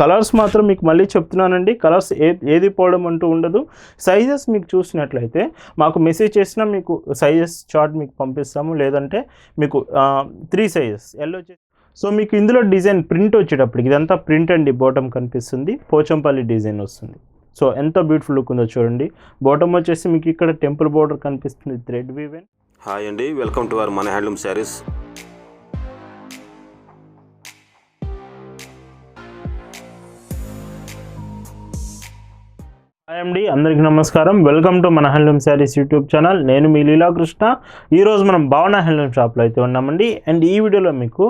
Colours మాత్రం మీకు మళ్ళీ చెప్తున్నానండి. కలర్స్ ఏ ఏది పోవడం అంటూ ఉండదు. సైజెస్ మీకు చూసినట్లయితే మాకు మెసేజ్ చేసినా మీకు సైజెస్ చార్ట్ మీకు పంపిస్తాము. లేదంటే మీకు త్రీ సైజెస్. ఎల్లో సో మీకు ఇందులో డిజైన్ ప్రింట్ వచ్చేటప్పటికి ఇదంతా ప్రింట్ అండి. బాటమ్ కనిపిస్తుంది. పోచంపల్లి డిజైన్ వస్తుంది. సో ఎంత బ్యూటిఫుల్ లుక్ ఉందో చూడండి. బాటమ్ వచ్చేసి మీకు ఇక్కడ టెంపుల్ బోర్డర్ కనిపిస్తుంది. Thread woven. హాయ్ అండి. వెల్కమ్ టు అవర్ మన హ్యాండ్లూమ్ శారీస్. హాయ్ అండి అందరికీ నమస్కారం. వెల్కమ్ టు మన హ్యాండ్లూమ్ శారీస్ యూట్యూబ్ ఛానల్. నేను మీ లీలాకృష్ణ. ఈరోజు మనం భావన హ్యాండ్లూమ్ షాప్లో అయితే ఉన్నామండి. అండ్ ఈ వీడియోలో మీకు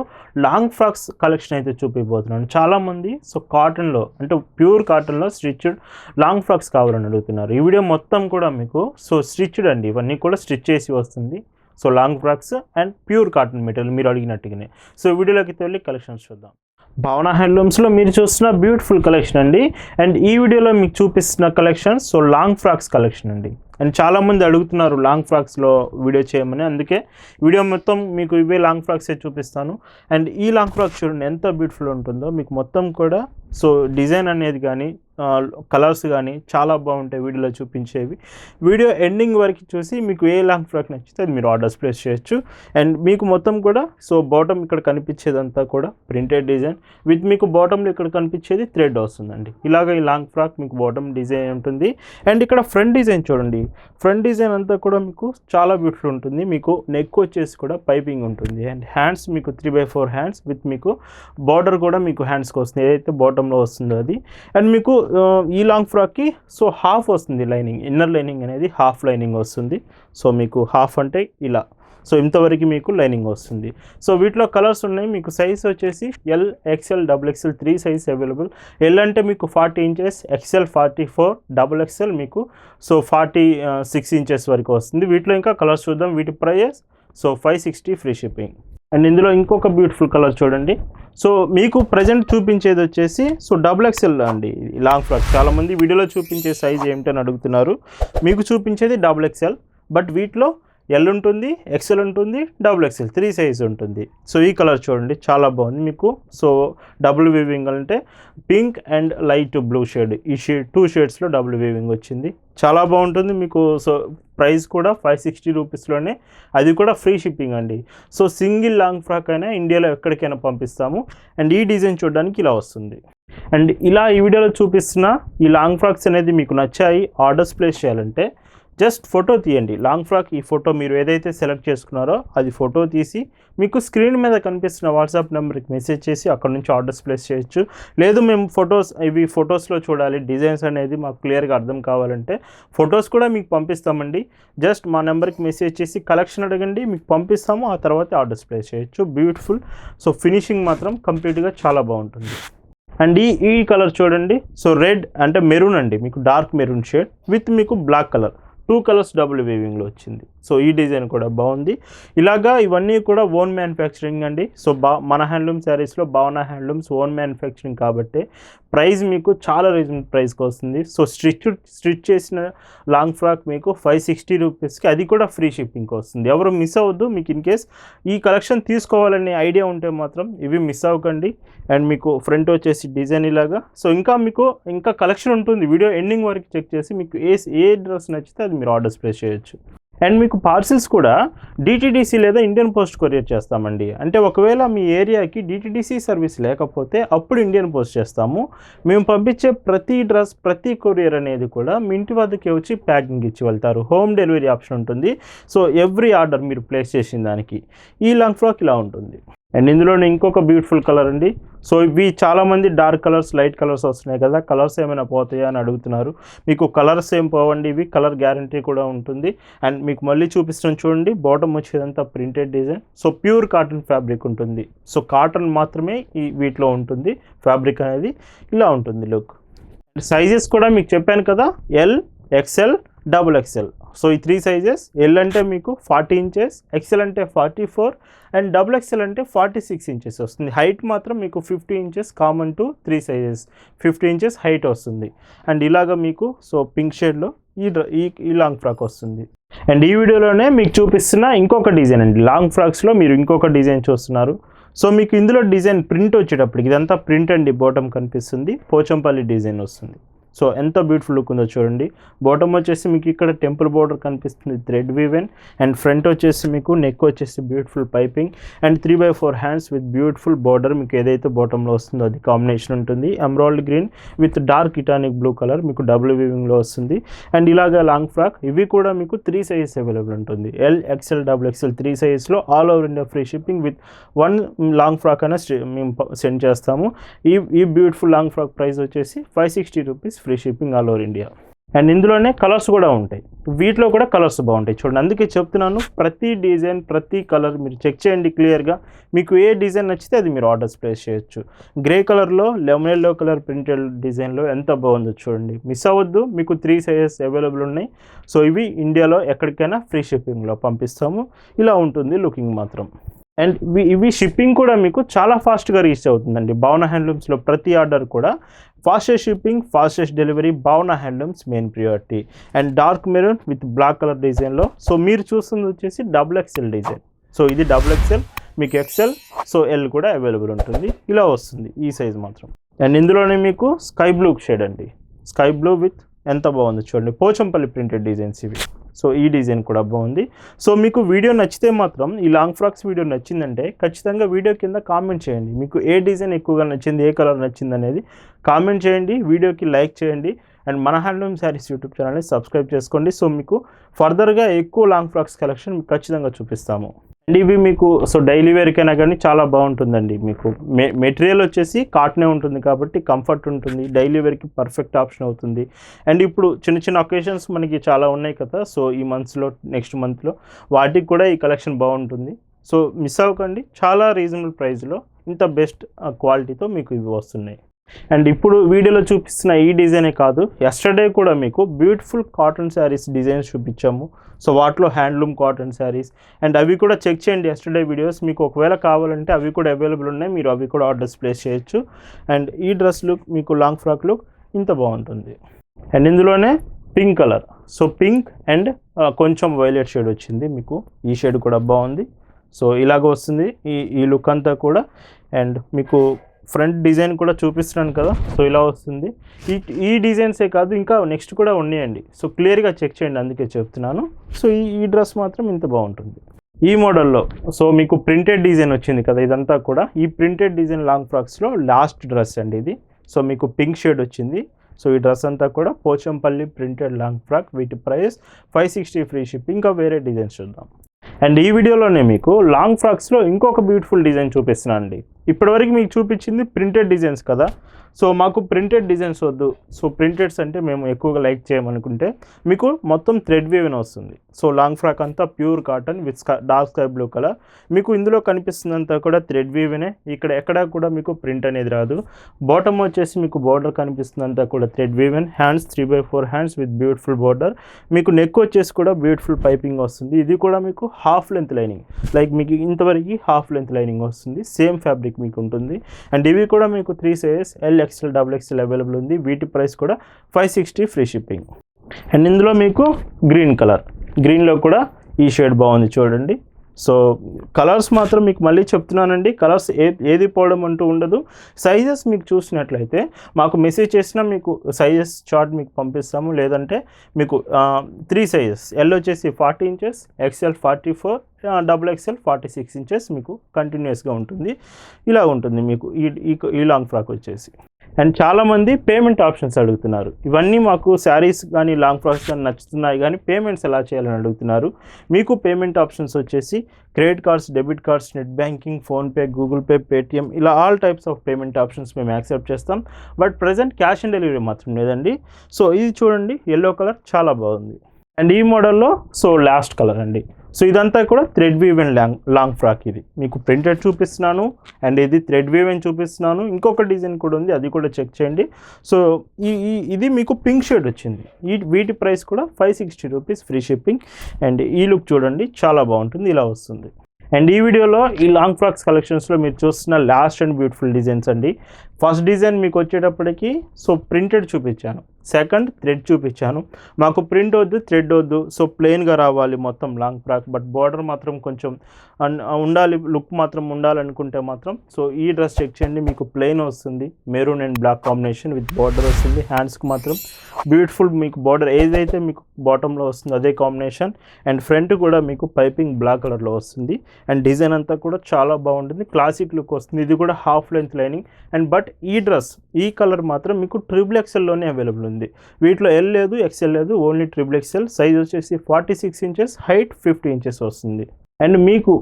లాంగ్ ఫ్రాక్స్ కలెక్షన్ అయితే చూపిపోతున్నాను. చాలామంది సో కాటన్లో అంటే ప్యూర్ కాటన్లో స్టిచ్డ్ లాంగ్ ఫ్రాక్స్ కావాలని అడుగుతున్నారు. ఈ వీడియో మొత్తం కూడా మీకు సో స్టిచ్డ్ అండి. ఇవన్నీ కూడా స్టిచ్ చేసి వస్తుంది. So long frocks and pure cotton material మీరు అడిగినట్టుగానే. సో వీడియోలోకి వెళ్ళి కలెక్షన్స్ చూద్దాం. భావన హ్యాండ్లూమ్స్లో మీరు చూస్తున్న బ్యూటిఫుల్ కలెక్షన్ అండి. అండ్ ఈ వీడియోలో మీకు చూపిస్తున్న collection so long frocks collection అండి. అండ్ చాలామంది అడుగుతున్నారు లాంగ్ ఫ్రాక్స్లో వీడియో చేయమని. అందుకే వీడియో మొత్తం మీకు ఇవే లాంగ్ ఫ్రాక్సే చూపిస్తాను. అండ్ ఈ లాంగ్ ఫ్రాక్ చూడండి ఎంత బ్యూటిఫుల్ ఉంటుందో. మీకు మొత్తం కూడా సో డిజైన్ అనేది కానీ కలర్స్ కానీ చాలా బాగుంటాయి వీడియోలో చూపించేవి. వీడియో ఎండింగ్ వరకు చూసి మీకు ఏ లాంగ్ ఫ్రాక్ నచ్చితే అది మీరు ఆర్డర్స్ ప్లేస్ చేయొచ్చు. అండ్ మీకు మొత్తం కూడా సో బాటమ్ ఇక్కడ కనిపించేదంతా కూడా ప్రింటెడ్ డిజైన్. విత్ మీకు బాటంలో ఇక్కడ కనిపించేది థ్రెడ్ వస్తుందండి. ఇలాగ ఈ లాంగ్ ఫ్రాక్ మీకు బాటమ్ డిజైన్ ఉంటుంది. అండ్ ఇక్కడ ఫ్రంట్ డిజైన్ చూడండి. ఫ్రంట్ డిజైన్ అంతా కూడా మీకు చాలా బ్యూటిఫుల్ ఉంటుంది. మీకు నెక్ వచ్చేసి కూడా పైపింగ్ ఉంటుంది. అండ్ హ్యాండ్స్ మీకు three by four hands with మీకు బార్డర్ కూడా మీకు హ్యాండ్స్కి వస్తుంది. ఏదైతే బాటంలో వస్తుందో అది. అండ్ మీకు ఈ లాంగ్ ఫ్రాక్కి సో హాఫ్ వస్తుంది లైనింగ్ ఇన్నర్ లైనింగ్ అనేది హాఫ్ లైనింగ్ వస్తుంది. సో మీకు హాఫ్ అంటే ఇలా. సో ఇంతవరకు మీకు లైనింగ్ వస్తుంది. సో వీటిలో కలర్స్ ఉన్నాయి. మీకు సైజ్ వచ్చేసి L XL double XL three size available L అంటే మీకు forty inches XL forty four double XL మీకు సో ఫార్టీ సిక్స్ ఇంచెస్ వరకు వస్తుంది. వీటిలో ఇంకా కలర్స్ చూద్దాం. వీటి price so five sixty free shipping and ఇందులో ఇంకొక బ్యూటిఫుల్ కలర్ చూడండి. సో మీకు ప్రజెంట్ చూపించేది వచ్చేసి సో డబుల్ ఎక్స్ఎల్ అండి లాంగ్ ఫ్రాక్ చాలామంది వీడియోలో చూపించే సైజ్ ఏమిటని అడుగుతున్నారు. మీకు చూపించేది డబుల్ ఎక్స్ఎల్ బట్ వీటిలో ఎల్ ఉంటుంది ఎక్సెల్ ఉంటుంది డబుల్ ఎక్సెల్ త్రీ సైజ్ ఉంటుంది. సో ఈ కలర్ చూడండి చాలా బాగుంది మీకు. సో డబుల్ వీవింగ్ అంటే pink and light blue shade ఈ షేడ్ టూ షేడ్స్లో డబుల్ వీవింగ్ వచ్చింది. చాలా బాగుంటుంది మీకు. సో ప్రైస్ కూడా ఫైవ్ సిక్స్టీ రూపీస్లోనే అది కూడా ఫ్రీ షిప్పింగ్ అండి. సో సింగిల్ లాంగ్ ఫ్రాక్ అయినా ఇండియాలో ఎక్కడికైనా పంపిస్తాము. అండ్ ఈ డిజైన్ చూడడానికి ఇలా వస్తుంది. అండ్ ఇలా ఈ వీడియోలో చూపిస్తున్న ఈ లాంగ్ ఫ్రాక్స్ అనేది మీకు నచ్చాయి ఆర్డర్స్ ప్లేస్ చేయాలంటే జస్ట్ ఫోటో తీయండి. లాంగ్ ఫ్రాక్ ఈ ఫోటో మీరు ఏదైతే సెలెక్ట్ చేసుకున్నారో అది ఫోటో తీసి మీకు స్క్రీన్ మీద కనిపిస్తున్న వాట్సాప్ నెంబర్కి మెసేజ్ చేసి అక్కడ నుంచి ఆర్డర్స్ ప్లేస్ చేయొచ్చు. లేదు మేము ఫొటోస్ ఇవి ఫొటోస్లో చూడాలి. డిజైన్స్ అనేది మాకు క్లియర్గా అర్థం కావాలంటే ఫొటోస్ కూడా మీకు పంపిస్తామండి. జస్ట్ మా నెంబర్కి మెసేజ్ చేసి కలెక్షన్ అడగండి. మీకు పంపిస్తాము. ఆ తర్వాత ఆర్డర్స్ ప్లేస్ చేయొచ్చు. బ్యూటిఫుల్. సో ఫినిషింగ్ మాత్రం కంప్లీట్గా చాలా బాగుంటుంది. అండ్ ఈ ఈ కలర్ చూడండి. సో రెడ్ అంటే మెరూన్ అండి. మీకు డార్క్ మెరూన్ షేడ్ విత్ మీకు black colour. Two colours double వేవింగ్లో వచ్చింది. సో ఈ డిజైన్ కూడా బాగుంది. ఇలాగా ఇవన్నీ కూడా ఓన్ మ్యానుఫ్యాక్చరింగ్ అండి. సో బా మన హ్యాండ్లూమ్ శారీస్లో భావన హ్యాండ్లూమ్స్ ఓన్ మ్యానుఫ్యాక్చరింగ్ కాబట్టి ప్రైస్ మీకు చాలా రీజనబుల్ ప్రైస్కి వస్తుంది. సో స్టిచ్ స్టిచ్ చేసిన లాంగ్ ఫ్రాక్ మీకు ఫైవ్ సిక్స్టీ రూపీస్కి అది కూడా ఫ్రీ షిప్పింగ్కి వస్తుంది. ఎవరు మిస్ అవ్వద్దు. మీకు ఇన్ కేస్ ఈ కలెక్షన్ తీసుకోవాలనే ఐడియా ఉంటే మాత్రం ఇవి మిస్ అవ్వకండి. అండ్ మీకు ఫ్రంట్ వచ్చేసి డిజైన్ ఇలాగా. సో ఇంకా మీకు ఇంకా కలెక్షన్ ఉంటుంది. వీడియో ఎండింగ్ వరకు చెక్ చేసి మీకు ఏ ఏ డ్రెస్ నచ్చితే అది మీరు ఆర్డర్స్ ప్లేస్ చేయొచ్చు. అండ్ మీకు పార్సిల్స్ కూడా డిటిడిసి లేదా ఇండియన్ పోస్ట్ కొరియర్ చేస్తామండి. అంటే ఒకవేళ మీ ఏరియాకి డిటిడిసి సర్వీస్ లేకపోతే అప్పుడు ఇండియన్ పోస్ట్ చేస్తాము. మేము పంపించే ప్రతి డ్రెస్ ప్రతి కొరియర్ అనేది కూడా మీ ఇంటి వద్దకే వచ్చి ప్యాకింగ్ ఇచ్చి వెళ్తారు. హోమ్ డెలివరీ ఆప్షన్ ఉంటుంది. సో ఎవ్రీ ఆర్డర్ మీరు ప్లేస్ చేసిన దానికి ఈ లాంగ్ ఫ్రాక్ ఇలా ఉంటుంది. అండ్ ఇందులోనే ఇంకొక బ్యూటిఫుల్ కలర్ అండి. సో ఇవి చాలామంది డార్క్ కలర్స్ లైట్ కలర్స్ వస్తున్నాయి కదా కలర్స్ ఏమైనా పోతాయా అని అడుగుతున్నారు. మీకు కలర్స్ ఏం పోవండి ఇవి కలర్ గ్యారంటీ కూడా ఉంటుంది. అండ్ మీకు మళ్ళీ చూపిస్తాను చూడండి bottom వచ్చేదంతా printed design so pure cotton fabric ఉంటుంది. సో కాటన్ మాత్రమే ఈ వీటిలో ఉంటుంది ఫ్యాబ్రిక్ అనేది ఇలా ఉంటుంది లుక్ సైజెస్ కూడా మీకు చెప్పాను కదా L XL double XL so ఈ త్రీ సైజెస్ ఎల్ అంటే మీకు ఫార్టీ ఇంచెస్ ఎక్సెల్ అంటే forty four and double XL అంటే ఫార్టీ సిక్స్ ఇంచెస్ వస్తుంది. హైట్ మాత్రం మీకు fifty inches common to three sizes fifty inches height వస్తుంది. అండ్ ఇలాగ మీకు సో పింక్ షేడ్లో ఈ డ్ర- ఈ ఈ లాంగ్ ఫ్రాక్ వస్తుంది. అండ్ ఈ వీడియోలోనే మీకు చూపిస్తున్న ఇంకొక డిజైన్ అండి. లాంగ్ ఫ్రాక్స్లో మీరు ఇంకొక డిజైన్ చూస్తున్నారు. సో మీకు ఇందులో డిజైన్ ప్రింట్ వచ్చేటప్పటికి ఇదంతా ప్రింట్ అండి బాటమ్ కనిపిస్తుంది. పోచంపల్లి డిజైన్ వస్తుంది. సో ఎంత బ్యూటిఫుల్ లుక్ ఉందో చూడండి. బాటమ్ వచ్చేసి మీకు ఇక్కడ టెంపుల్ బోర్డర్ కనిపిస్తుంది థ్రెడ్ వీవెన్ అండ్ ఫ్రంట్ వచ్చేసి మీకు నెక్ వచ్చేసి beautiful piping and three by four hands with beautiful border మీకు ఏదైతే బాటంలో వస్తుందో అది కాంబినేషన్ ఉంటుంది. Emerald green with dark ఇటానిక్ blue colour మీకు డబుల్ వీవింగ్లో వస్తుంది. అండ్ ఇలాగా లాంగ్ ఫ్రాక్ ఇవి కూడా మీకు త్రీ సైజెస్ అవైలబుల్ ఉంటుంది. L XL double XL three సైజెస్లో all over India free shipping with one long frock అయినా మేము సెండ్ చేస్తాము. ఈ ఈ బ్యూటిఫుల్ లాంగ్ ఫ్రాక్ ప్రైస్ వచ్చేసి five sixty rupees free shipping all over India. And ఇందులోనే colours కూడా ఉంటాయి. వీటిలో కూడా కలర్స్ బాగుంటాయి. చూడండి అందుకే చెప్తున్నాను ప్రతి డిజైన్ ప్రతి కలర్ మీరు చెక్ చేయండి క్లియర్గా. మీకు ఏ డిజైన్ నచ్చితే అది మీరు ఆర్డర్స్ ప్లేస్ చేయొచ్చు. గ్రే కలర్లో లెమన్ ఎల్లో కలర్ ప్రింటెడ్ డిజైన్లో ఎంత బాగుందో చూడండి. మిస్ అవ్వద్దు మీకు త్రీ సైజెస్ అవైలబుల్ ఉన్నాయి. సో ఇవి ఇండియాలో ఎక్కడికైనా ఫ్రీ షిప్పింగ్లో పంపిస్తాము. ఇలా ఉంటుంది లుకింగ్ మాత్రం. అండ్ ఇవి ఇవి షిప్పింగ్ కూడా మీకు చాలా ఫాస్ట్గా రీచ్ అవుతుందండి. భావన హ్యాండ్లూమ్స్లో ప్రతి ఆర్డర్ కూడా fastest shipping fastest delivery Bhavana handlooms main priority and dark maroon with black colour డిజైన్లో సో మీరు చూస్తుంది వచ్చేసి డబుల్ ఎక్స్ఎల్ డిజైన్ సో ఇది డబుల్ ఎక్స్ఎల్ మీకు ఎక్స్ఎల్ సో ఎల్ కూడా అవైలబుల్ ఉంటుంది. ఇలా వస్తుంది ఈ సైజ్ మాత్రం. అండ్ ఇందులోనే మీకు స్కై బ్లూ షేడ్ అండి. స్కై బ్లూ విత్ ఎంత బాగుంది చూడండి. పోచంపల్లి ప్రింటెడ్ డిజైన్స్ ఇవి. సో ఈ డిజైన్ కూడా బాగుంది. సో మీకు వీడియో నచ్చితే మాత్రం ఈ లాంగ్ ఫ్రాక్స్ వీడియో నచ్చిందంటే ఖచ్చితంగా వీడియో కింద కామెంట్ చేయండి. మీకు ఏ డిజైన్ ఎక్కువగా నచ్చింది ఏ కలర్ నచ్చింది అనేది కామెంట్ చేయండి వీడియోకి లైక్ చేయండి అండ్ మన హ్యాండ్లూమ్ శారీస్ యూట్యూబ్ ఛానల్ని సబ్స్క్రైబ్ చేసుకోండి. సో మీకు ఫర్దర్గా ఎక్కువ లాంగ్ ఫ్రాక్స్ కలెక్షన్ మీకు ఖచ్చితంగా చూపిస్తాము. అండ్ ఇవి మీకు సో డైలీ వేర్కైనా కానీ చాలా బాగుంటుందండి మీకు. మె మెటీరియల్ వచ్చేసి కాటనే ఉంటుంది కాబట్టి కంఫర్ట్ ఉంటుంది డైలీ వేర్కి పర్ఫెక్ట్ ఆప్షన్ అవుతుంది. అండ్ ఇప్పుడు చిన్న చిన్న ఒకేషన్స్ మనకి చాలా ఉన్నాయి కదా సో ఈ మంత్స్లో నెక్స్ట్ మంత్లో వాటికి కూడా ఈ కలెక్షన్ బాగుంటుంది. సో మిస్ అవ్వకండి చాలా రీజనబుల్ ప్రైస్లో ఇంత బెస్ట్ క్వాలిటీతో మీకు ఇవి వస్తున్నాయి. అండ్ ఇప్పుడు వీడియోలో చూపిస్తున్న ఈ డిజైనే కాదు. ఎస్టర్డే కూడా మీకు బ్యూటిఫుల్ కాటన్ శారీస్ డిజైన్స్ చూపించాము. సో వాటిలో హ్యాండ్లూమ్ కాటన్ శారీస్ అండ్ అవి కూడా చెక్ చేయండి ఎస్టర్డే వీడియోస్ మీకు ఒకవేళ కావాలంటే అవి కూడా అవైలబుల్ ఉన్నాయి. మీరు అవి కూడా ఆర్డర్స్ ప్లేస్ చేయొచ్చు. అండ్ ఈ డ్రెస్ లుక్ మీకు లాంగ్ ఫ్రాక్ లుక్ ఇంత బాగుంటుంది. అండ్ ఇందులోనే pink colour so pink and కొంచెం వైలెట్ షేడ్ వచ్చింది మీకు. ఈ షేడ్ కూడా బాగుంది. సో ఇలాగ వస్తుంది. ఈ ఈ లుక్ అంతా కూడా. అండ్ మీకు ఫ్రంట్ డిజైన్ కూడా చూపిస్తున్నాను కదా సో ఇలా వస్తుంది. ఈ ఈ డిజైన్సే కాదు ఇంకా నెక్స్ట్ కూడా ఉన్నాయండి. సో క్లియర్గా చెక్ చేయండి అందుకే చెప్తున్నాను. సో ఈ ఈ డ్రెస్ మాత్రం ఇంత బాగుంటుంది. ఈ మోడల్లో సో మీకు ప్రింటెడ్ డిజైన్ వచ్చింది కదా ఇదంతా కూడా. ఈ ప్రింటెడ్ డిజైన్ లాంగ్ ఫ్రాక్స్లో లాస్ట్ డ్రెస్ అండి ఇది. సో మీకు పింక్ షేడ్ వచ్చింది. సో ఈ డ్రెస్ అంతా కూడా పోచంపల్లి ప్రింటెడ్ లాంగ్ ఫ్రాక్ వీటి price five sixty free ship ఇంకా వేరే డిజైన్స్ చూద్దాం. అండ్ ఈ వీడియోలోనే మీకు లాంగ్ ఫ్రాక్స్లో ఇంకొక బ్యూటిఫుల్ డిజైన్ చూపిస్తున్నాను అండి ఇప్పటివరకు మీకు చూపించింది ప్రింటెడ్ డిజైన్స్ కదా. సో మాకు ప్రింటెడ్ డిజైన్స్ వద్దు. సో ప్రింటెడ్స్ అంటే మేము ఎక్కువగా లైక్ చేయమనుకుంటే మీకు మొత్తం థ్రెడ్ వేవెన్ వస్తుంది. సో లాంగ్ ఫ్రాక్ అంతా pure cotton with sky dark sky blue colour. మీకు ఇందులో కనిపిస్తుందంతా కూడా థ్రెడ్ వేవ్నే ఇక్కడ ఎక్కడా కూడా మీకు ప్రింట్ అనేది రాదు. బాటమ్ వచ్చేసి మీకు బార్డర్ కనిపిస్తుందంతా కూడా thread woven. Hands three by four hands with beautiful border. మీకు నెక్ వచ్చేసి కూడా బ్యూటిఫుల్ పైపింగ్ వస్తుంది. ఇది కూడా మీకు హాఫ్ లెంత్ లైనింగ్. లైక్ మీకు ఇంతవరకు హాఫ్ లెంత్ లైనింగ్ వస్తుంది. సేమ్ ఫ్యాబ్రిక్ మీకు ఉంటుంది అండ్ ఇవి కూడా మీకు three sizes L XL double XL available ఉంది. వీటి ప్రైస్ కూడా five sixty free shipping and ఇందులో మీకు గ్రీన్ కలర్ గ్రీన్లో కూడా ఈ షేడ్ బాగుంది చూడండి. సో కలర్స్ మాత్రం మీకు మళ్ళీ చెప్తున్నానండి. కలర్స్ ఏ ఏది పోవడం అంటూ ఉండదు. సైజెస్ మీకు చూసినట్లయితే మాకు మెసేజ్ చేసినా మీకు సైజెస్ చార్ట్ మీకు పంపిస్తాము. లేదంటే మీకు త్రీ సైజెస్. ఎల్ వచ్చేసి forty inches XL forty four double XL forty six inches మీకు కంటిన్యూస్గా ఉంటుంది. ఇలా ఉంటుంది మీకు ఈ ఈ- ఈ లాంగ్ ఫ్రాక్ వచ్చేసి. అండ్ చాలామంది పేమెంట్ ఆప్షన్స్ అడుగుతున్నారు. ఇవన్నీ మాకు శారీస్ కానీ లాంగ్ ఫ్రాక్స్ కానీ నచ్చుతున్నాయి కానీ పేమెంట్స్ ఎలా చేయాలని అడుగుతున్నారు. మీకు పేమెంట్ ఆప్షన్స్ వచ్చేసి credit cards debit cards net banking PhonePe Google Pay Paytm ఇలా all types of payment options మేము యాక్సెప్ట్ చేస్తాం. But present cash on delivery మాత్రం లేదండి. సో ఇది చూడండి ఎల్లో కలర్ చాలా బాగుంది. అండ్ ఈ మోడల్లో సో లాస్ట్ కలర్ అండి. సో ఇదంతా కూడా thread woven long long frock ఇది. మీకు ప్రింటెడ్ చూపిస్తున్నాను అండ్ ఇది థ్రెడ్ వీవెన్ చూపిస్తున్నాను. ఇంకొక డిజైన్ కూడా ఉంది అది కూడా చెక్ చేయండి. సో ఈ ఈ- ఇది మీకు పింక్ షేడ్ వచ్చింది. ఈ వీటి ప్రైస్ కూడా five sixty rupees free shipping and ఈ లుక్ చూడండి చాలా బాగుంటుంది ఇలా వస్తుంది. అండ్ ఈ వీడియోలో ఈ లాంగ్ ఫ్రాక్స్ కలెక్షన్స్లో మీరు చూస్తున్న లాస్ట్ అండ్ బ్యూటిఫుల్ డిజైన్స్ అండి. ఫస్ట్ డిజైన్ మీకు వచ్చేటప్పటికి సో ప్రింటెడ్ చూపించాను. సెకండ్ థ్రెడ్ చూపించాను. మాకు ప్రింట్ వద్దు థ్రెడ్ వద్దు సో ప్లెయిన్గా రావాలి మొత్తం లాంగ్ ఫ్రాక్ బట్ బార్డర్ మాత్రం కొంచెం ఉండాలి లుక్ మాత్రం ఉండాలనుకుంటే మాత్రం. సో ఈ డ్రెస్ చెక్ చేయండి మీకు ప్లెయిన్ వస్తుంది. Maroon and black combination with border వస్తుంది. హ్యాండ్స్కి మాత్రం బ్యూటిఫుల్ మీకు బార్డర్ ఏదైతే మీకు బాటంలో వస్తుందో అదే కాంబినేషన్ అండ్ ఫ్రంట్ కూడా మీకు పైపింగ్ బ్లాక్ కలర్లో వస్తుంది. అండ్ డిజైన్ అంతా కూడా చాలా బాగుంటుంది. క్లాసిక్ లుక్ వస్తుంది. ఇది కూడా half length lining and but ఈ డ్రెస్ ఈ కలర్ మాత్రం మీకు ట్రిపుల్ ఎక్సెల్లోనే అవైలబుల్ ఉంది. వీటిలో ఎల్ లేదు ఎక్సెల్ లేదు ఓన్లీ ట్రిపుల్ ఎక్సెల్ సైజ్ వచ్చేసి forty six inches height fifty inches వస్తుంది. అండ్ మీకు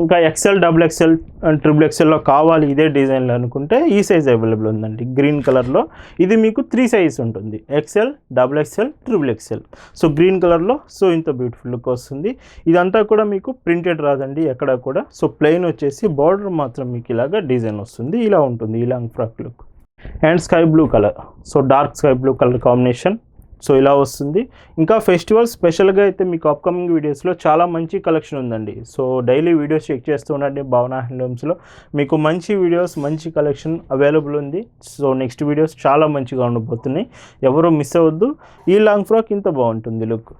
ఇంకా XL double XL and triple ఎక్సెల్లో కావాలి ఇదే డిజైన్లో అనుకుంటే ఈ సైజ్ అవైలబుల్ ఉందండి గ్రీన్ కలర్లో ఇది మీకు త్రీ సైజ్ ఉంటుంది XL double XL triple XL so green కలర్లో సో ఇంత బ్యూటిఫుల్ లుక్ వస్తుంది. ఇదంతా కూడా మీకు ప్రింటెడ్ రాదండి ఎక్కడ కూడా. సో ప్లెయిన్ వచ్చేసి బార్డర్ మాత్రం మీకు ఇలాగా డిజైన్ వస్తుంది ఇలా ఉంటుంది ఈ long frock look and sky blue colour so dark sky blue colour combination so ఇలా వస్తుంది. ఇంకా ఫెస్టివల్ స్పెషల్గా అయితే మీకు అప్కమింగ్ వీడియోస్లో చాలా మంచి కలెక్షన్ ఉందండి. సో డైలీ వీడియోస్ చెక్ చేస్తూ ఉండండి భావన హ్యాండ్లూమ్స్లో మీకు మంచి వీడియోస్ మంచి కలెక్షన్ అవైలబుల్ ఉంది. సో నెక్స్ట్ వీడియోస్ చాలా మంచిగా ఉండబోతున్నాయి. ఎవరు మిస్ అవ్వద్దు. ఈ లాంగ్ ఫ్రాక్ ఇంత బాగుంటుంది లుక్.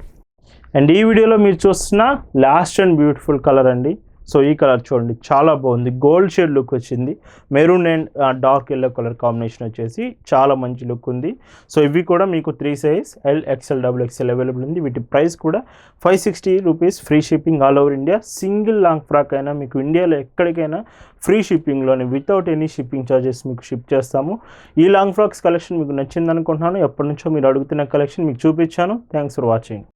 అండ్ ఈ వీడియోలో మీరు చూస్తున్న లాస్ట్ అండ్ బ్యూటిఫుల్ కలర్ అండి. సో ఈ కలర్ చూడండి చాలా బాగుంది. గోల్డ్ షేడ్ లుక్ వచ్చింది. Maroon and dark yellow colour combination వచ్చేసి చాలా మంచి లుక్ ఉంది. సో ఇవి కూడా మీకు three size L XL double XL available ఉంది. వీటి ప్రైస్ కూడా five sixty rupees free shipping all over India. Single long frock అయినా మీకు ఇండియాలో ఎక్కడికైనా ఫ్రీ షిప్పింగ్లోనే వితౌట్ ఎనీ షిప్పింగ్ ఛార్జెస్ మీకు షిప్ చేస్తాము. ఈ లాంగ్ ఫ్రాక్స్ కలెక్షన్ మీకు నచ్చింది అనుకుంటున్నాను ఎప్పటి నుంచో మీరు అడుగుతున్న కలెక్షన్ మీకు చూపించాను. Thanks for watching.